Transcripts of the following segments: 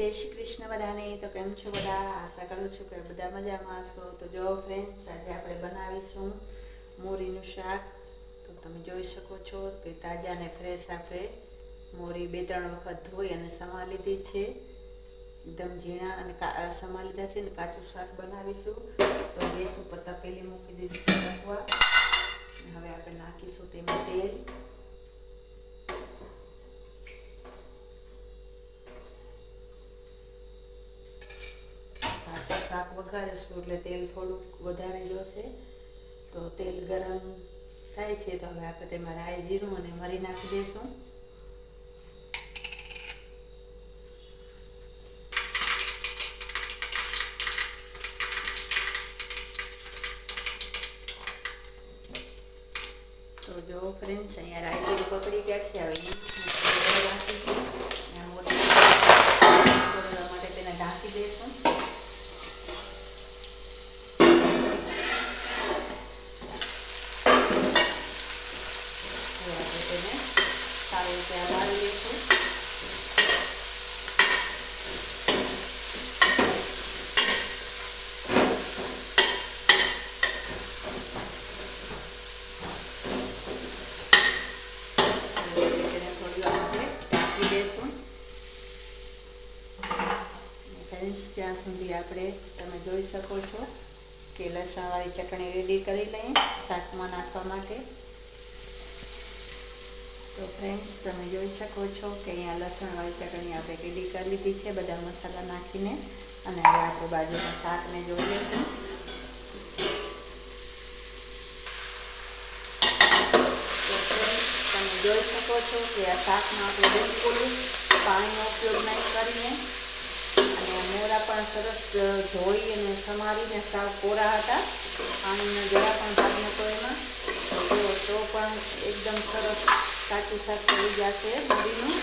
જય શ્રી કૃષ્ણ બધાને. તો કેમ છો બધા? આશા કરું છું કે બધા મજામાં હશો. તો જો ફ્રેન્ડ્સ આજે આપણે બનાવીશું મોરીનું શાક. તો તમે જોઈ શકો છો કે તાજા અને ફ્રેશ આપણે મોરી બે ત્રણ વખત ધોઈ અને સમા લીધી છે. એકદમ ઝીણા અને સમા લીધા છે ને કાચું શાક બનાવીશું. તો ગેસ ઉપર તપેલી મૂકી દીધી હવે આપણે નાખીશું તેમાં તેલ આટલું શાક વઘારીશું એટલે તેલ થોડુંક વધારે જોશે તો તેલ ગરમ થાય છે તો હવે આપણે તેમાં રાઈ જીરું અને મરી નાખી દઈશું. તો જો ફ્રેન્ડ્સ અહીંયા રાઈ જીરું પકડી ગયા છે હવે એમાં રાખીશું અને મોટી થોડા માટે તેને ઢાંકી દઈશું હવે આપણે તેને સારી રીતે હલાવી લઈશું હવે તેને થોડી વાર માટે ઢાંકી દઈશું ફ્રેન્ડ્સ ત્યાં સુધી આપણે તમે જોઈ શકો છો કે લસણવાળી ચટણી રેડી કરી લઈએ શાકમાં નાખવા માટે. તો ફ્રેન્ડ્સ તમે જોઈ શકો છો કે અહીંયા લસણવાળી ચટણી આપણે રેડી કરી લીધી છે, બધા મસાલા નાખીને. અને હવે આપણે બાજુના શાકને જોઈ લઈશું જોઈ શકો છો કે આ શાકમાં આપણે બિલકુલ પાણીનો ઉપયોગ નહીં કરીને મોરા પણ સરસ ધોઈ અને સમારીને સાવ કોરા હતા. પાણીનો જરા પણ ભાગ નહોતો એમાં. તો તો પણ એકદમ સરસ કાચું શાક થઈ જશે મરીનું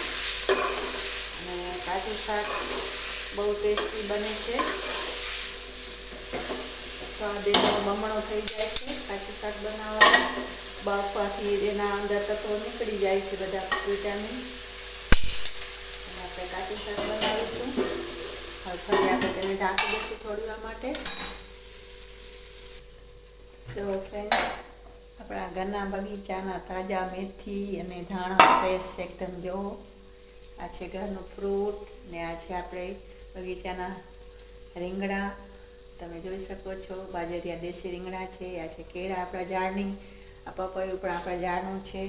અને કાચું શાક બહુ ટેસ્ટી બને છે. સ્વાદ એનો બમણો થઈ જાય છે કાચું શાક બનાવવા બાફવાથી એના અંદર તત્વો નીકળી જાય છે બધા વિટામિન. આપણે કાચું શાક બનાવીશું. ફરી આપણે તેને ઢાંકી દઈશું થોડી વાર માટે. જો ફ્રેન્ડ આપણા ઘરના બગીચાના તાજા મેથી અને ધાણા ફ્રેશ એકદમ જો. આ છે ઘરનું ફ્રૂટ ને આ છે આપણે બગીચાના રીંગણા. તમે જોઈ શકો છો, બાજરિયા દેશી રીંગણા છે, આ છે કેળા આપણા ઝાડની, આ પપૈયું પણ આપણા ઝાડનું છે.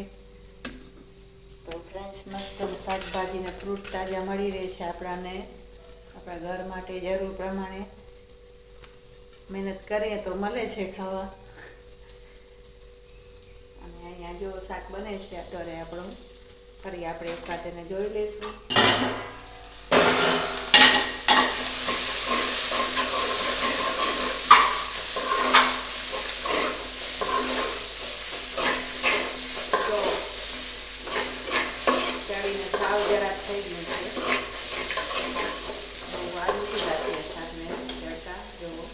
તો ફ્રેન્ડ્સ મસ્ત શાકભાજી ફ્રૂટ તાજા મળી રહે છે આપણાને. આપણા ઘર માટે જરૂર પ્રમાણે મહેનત કરીએ તો મળે છે ખાવા. અને અહીંયા જો શાક બને છે અત્યારે આપણું, ફરી આપણે એક તેને જોઈ લઈશું જો ચડીને સાવ જરાક થઈ ગયું છે બહુ વાર નથી લાગતી આ શાકને ચડતા જુઓ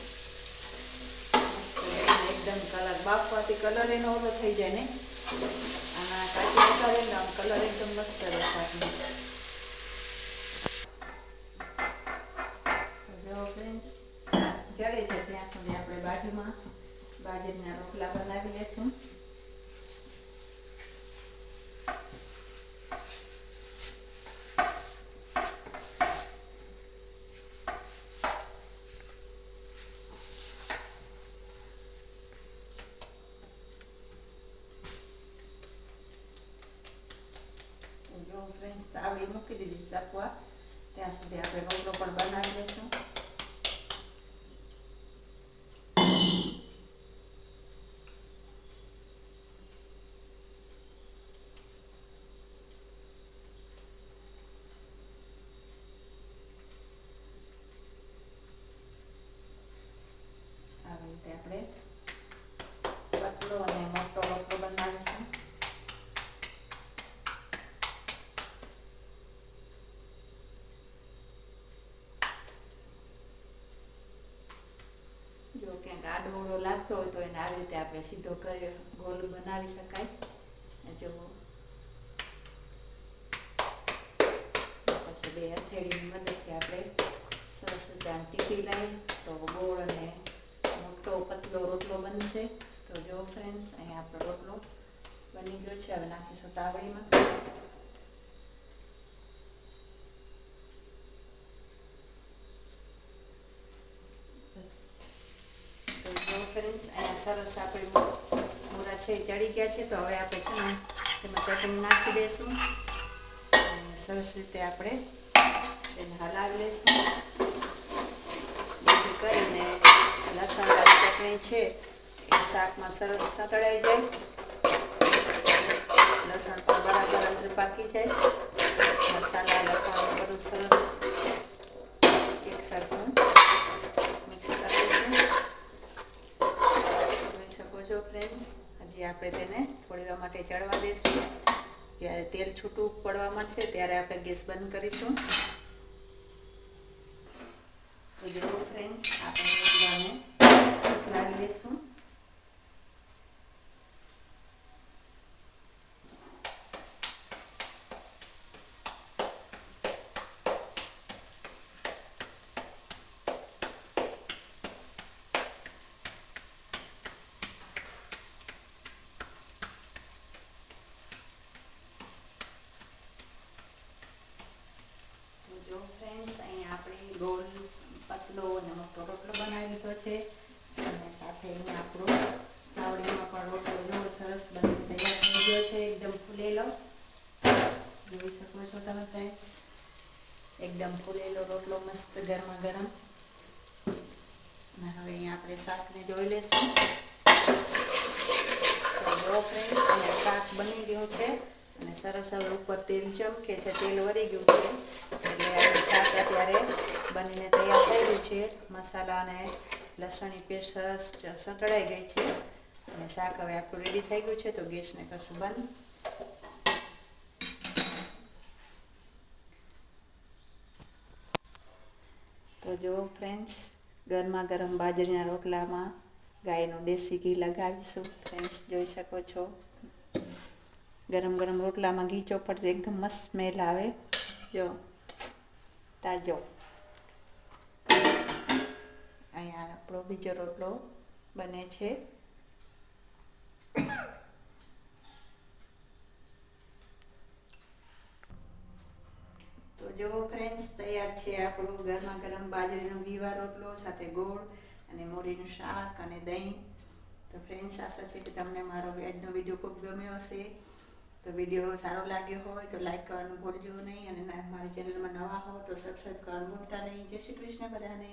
મસ્ત એને કલર, બાફવાથી કલર એનો ઓલો થઈ જાય ને? આના કાચી ને આમ કલર એકદમ મસ્ત રહે જો ફ્રેન્ડ્સ છે ત્યાં સુધી આપણે બાજુમાં બાજરીના રોટલા બનાવી લઈશું જો ફ્રેન્ડ્સ તાવડી મૂકી દીધી શકવા ત્યાં સુધી આપણે રોટલો પણ બનાવી લઈશું આવી રીતે આપણે પતલો અને મોટો રોટલો બનાવીશું જો ક્યાંક લાગતો હોય તો એને આવી રીતે આપણે સીધો કરી ગોલ બનાવી શકાય. જો પછી બે હથેળીની મદદથી આપણે આમ ટીપી લઈએ તો ગોળ અને મોટો પતલો રોટલો બનશે. તો જો ફ્રેન્ડ્સ અહીંયા આપણો રોટલો બની ગયો છે. હવે નાખીશું તાવડીમાં બસ તો જો ફ્રેન્ડ્સ અહીંયા સરસ આપણે મોરા છે ચડી ગયા છે તો હવે આપણે છે ને તેમાં ચટણી નાખી દઈશું અને સરસ રીતે આપણે એને હલાવી લઈશું જેથી કરીને લસણવાળી ચટણી છે એ શાકમાં સરસ સતળાઈ જાય લસણ પણ બરાબર અંદર પાકી જાય મસાલા લસણ બધું સરસ એક સરખું મિક્સ કરી દઈશું જોઈ ફ્રેન્ડ્સ હજી આપણે તેને થોડી વાર માટે ચડવા દઈશું જ્યારે તેલ છૂટું પડવા માંડશે, ત્યારે આપણે ગેસ બંધ કરીશું. તો જો ફ્રેન્ડ્સ આપણે લાવી લઈશું તો જો ફ્રેન્ડ્સ અહીંયા આપણે ગોળ, પતલો અને મોટો રોટલો બનાવી લીધો છે. અને સાથે અહીંયા આપણો તાવડીમાં પણ રોટલો જેવો સરસ બની તૈયાર થઈ ગયો છે. એકદમ ફૂલેલો. જોઈ શકો છો તમે ફ્રેન્ડ્સ એકદમ ફૂલેલો રોટલો મસ્ત ગરમા ગરમ. અને હવે અહીંયા આપણે શાકને જોઈ લઈશું. તો ફ્રેન્ડ્સ શાક બની ગયું છે. અને સરસ હવે ઉપર તેલ ચમકે છે. તેલ વળી ગયું છે. એટલે આ અત્યારે બનીને તૈયાર થઈ ગયું છે. મસાલા અને લસણની પેસ્ટ સરસ સતળાઈ ગઈ છે. અને શાક હવે આપણું રેડી થઈ ગયું છે, તો ગેસને કશું બંધ. તો જો ફ્રેન્ડ્સ ગરમા ગરમ બાજરીના રોટલામાં ગાયનું દેશી ઘી લગાવીશું. ફ્રેન્ડ્સ જોઈ શકો છો. ગરમ ગરમ રોટલામાં ઘી ચોપડથી એકદમ મસ્ત સ્મેલ આવે. જો તાજો અહીંયા આપણો બીજો રોટલો બને છે. તો જો ફ્રેન્ડ્સ તૈયાર છે આપણો ગરમા ગરમ બાજરીનો ગીવા રોટલો, સાથે ગોળ અને મોરીનું શાક અને દહીં. તો ફ્રેન્ડ્સ આશા છે કે તમને મારો આજનો વીડિયો ખૂબ ગમ્યો હશે. તો વીડિયો સારો લાગ્યો હોય તો લાઈક કરવાનું ભૂલજો નહીં અને મારી ચેનલમાં નવા હો તો સબસ્ક્રાઈબ કરવાનું ભૂલતા નહીં. જય શ્રી કૃષ્ણ બધાને.